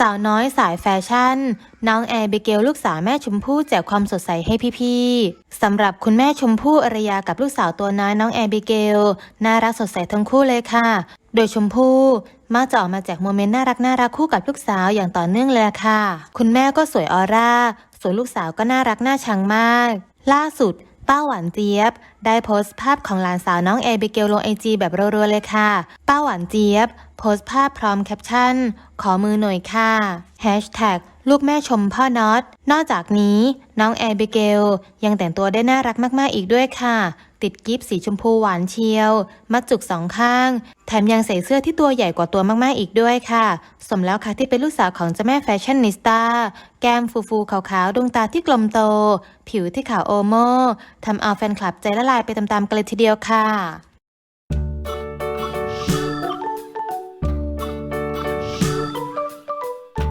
สาวน้อยสายแฟชั่น น้องแอร์เบเกลลูกสาวแม่ชมพู่แจกความสดใสให้พี่ๆสำหรับคุณแม่ชมพู่อารยากับลูกสาวตัวน้อยน้องแอร์เบเกลน่ารักสดใสทั้งคู่เลยค่ะ โดยชมพู่มักจะออกมาแจกโมเมนต์น่ารักน่ารักคู่กับลูกสาวอย่างต่อเนื่องเลยค่ะ คุณแม่ก็สวยออร่าส่วนลูกสาวก็น่ารักน่าชังมาก ล่าสุด ป้าหวานเจี๊ยบ ได้โพสต์ภาพของหลานสาวน้องเอเบเกลลงไอจีแบบรัวๆเลยค่ะ ป้าหวานเจี๊ยบ โพสต์ภาพพร้อมแคปชั่น ขอมือหน่อยค่ะแฮชแท็กลูกแม่ชมพ่อน็อต นอกจากนี้น้องแอเบเกลยังแต่งตัวได้น่ารักมากๆอีกด้วยค่ะ ติดกิฟสีชมพูหวานเชียว มัดจุกสองข้าง แถมยังใส่เสื้อที่ตัวใหญ่กว่าตัวมาก ๆ อีกด้วยค่ะ สมแล้วค่ะที่เป็นลูกสาวของเจ้าแม่แฟชั่นนิสตาแก้มฟูๆขาวๆดวงตาที่กลมโต ผิวที่ขาวโอโมทำเอาแฟนคลับใจละลายไปตามๆกันเลยทีเดียวค่ะ